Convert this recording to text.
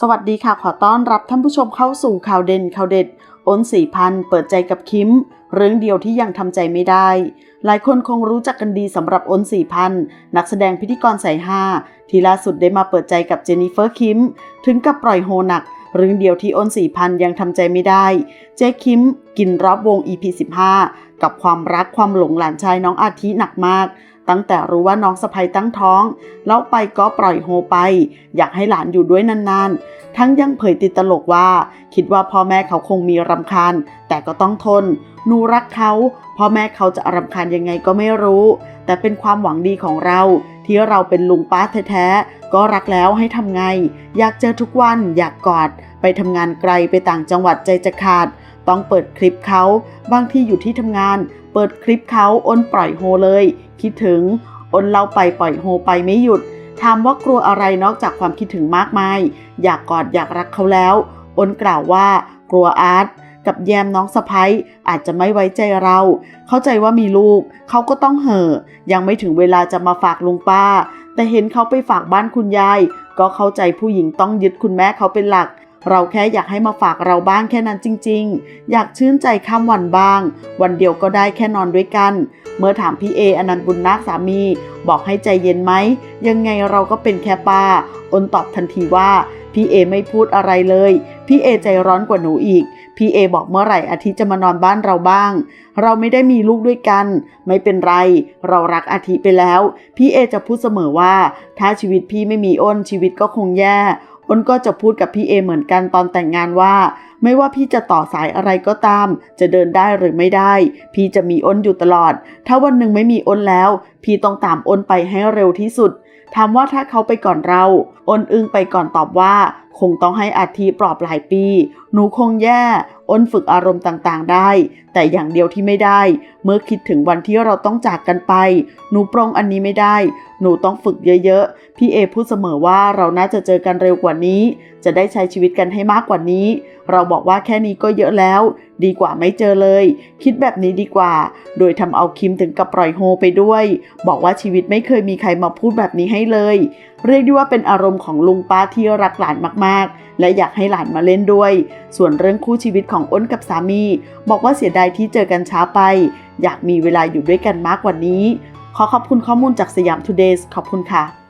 สวัสดีค่ะ ขอต้อนรับท่านผู้ชมเข้าสู่ข่าวเด่นข่าวเด็ดอ้นสี่พันเปิดใจกับคิม เรื่องเดียวที่ยังทำใจไม่ได้ หลายคนคงรู้จักกันดีสำหรับอ้นสี่พันนักแสดงพิธีกรสายห้าที่ล่าสุดได้มาเปิดใจกับเจนิเฟอร์คิม ถึงกับปล่อยโฮหนัก เรื่องเดียวที่อ้นสี่พันยังทำใจไม่ได้ เจ๊คิม กินรอบวง EP 15 กับความรักความหลงหลานชายน้องอาทิหนักมาก ตั้งแต่รู้ว่าน้องสะใภ้ตั้งท้อง แล้วไปก็ปล่อยโฮไป อยากให้หลานอยู่ด้วยนานๆ ทั้งยังเผยติดตลกว่า คิดว่าพ่อแม่เขาคงมีรำคาญ แต่ก็ต้องทนหนูรักเขา พ่อแม่เขาจะรำคาญยังไงก็ไม่รู้ แต่เป็นความหวังดีของเรา ที่เราเป็นลุงป้าแท้ๆก็รักแล้วให้ทำไง อยากเจอทุกวันอยากกอด ไปทำงานไกลไปต่างจังหวัดใจจะขาด ต้องเปิดคลิปเขาบางที่อยู่ที่ทำงาน เปิดคลิปเขาอ้นปล่อยโฮเลย คิดถึงอ้นเล่าไปปล่อยโฮไปไม่หยุดถามว่ากลัวอะไรนอกจากความคิดถึงมากมาย อยากกอดอยากรักเขาแล้วอ้นกล่าวว่ากลัวอาร์ตกับแยมน้องสะพ้ยอาจจะไม่ไว้ใจเรา เข้าใจว่ามีลูก เขาก็ต้องเห่อ ยังไม่ถึงเวลาจะมาฝากลุงป้า แต่เห็นเขาไปฝากบ้านคุณยาย ก็เข้าใจผู้หญิงต้องยึดคุณแม่เขาเป็นหลัก เราแค่อยากให้มาฝากเราบ้างแค่นั้นจริง ๆ อยากชื่นใจข้ามวันบ้าง วันเดียวก็ได้แค่นอนด้วยกัน เมื่อถามพี่เออนันต์บุญนาคสามี บอกให้ใจเย็นไหม ยังไงเราก็เป็นแค่ป้าอนตอบทันทีว่าพี่เอไม่พูดอะไรเลย พี่เอใจร้อนกว่าหนูอีก พี่เอบอกเมื่อไหร่อาทิตย์จะมานอนบ้านเราบ้าง เราไม่ได้มีลูกด้วยกัน ไม่เป็นไร เรารักอาทิไปแล้ว พี่เอจะพูดเสมอว่า ถ้าชีวิตพี่ไม่มีอ้นชีวิตก็คงแย่ อ้นก็จะพูดกับพี่เอเหมือนกันตอนแต่งงานว่า ไม่ว่าพี่จะต่อสายอะไรก็ตาม จะเดินได้หรือไม่ได้ พี่จะมีอ้นอยู่ตลอด ถ้าวันหนึ่งไม่มีอ้นแล้ว พี่ต้องตามอ้นไปให้เร็วที่สุดถามว่าถ้าเขาไปก่อนเราอ้นอึ้งไปก่อนตอบว่า คงต้องให้อาทิปลอบหลายปี หนูคงแย่อ้นฝึกอารมณ์ต่างๆ ได้ แต่อย่างเดียวที่ไม่ได้ เมื่อคิดถึงวันที่เราต้องจากกันไป หนูปรงอันนี้ไม่ได้ หนูต้องฝึกเยอะๆ พี่เอพูดเสมอว่าเราน่าจะเจอกันเร็วกว่านี้ จะได้ใช้ชีวิตกันให้มากกว่านี้ เราบอกว่าแค่นี้ก็เยอะแล้ว ดีกว่าไม่เจอเลย คิดแบบนี้ดีกว่า โดยทำเอาคิมถึงกับปล่อยโฮไปด้วย บอกว่าชีวิตไม่เคยมีใครมาพูดแบบนี้ให้เลย เรียกได้ว่าเป็นอารมณ์ของลุงป้าที่รักหลานมากๆและอยากให้หลานมาเล่นด้วย ส่วนเรื่องคู่ชีวิตของอ้นกับสามี บอกว่าเสียดายที่เจอกันช้าไป อยากมีเวลาอยู่ด้วยกันมากกว่านี้ ขอขอบคุณข้อมูลจากสยามทูเดย์ขอบคุณค่ะ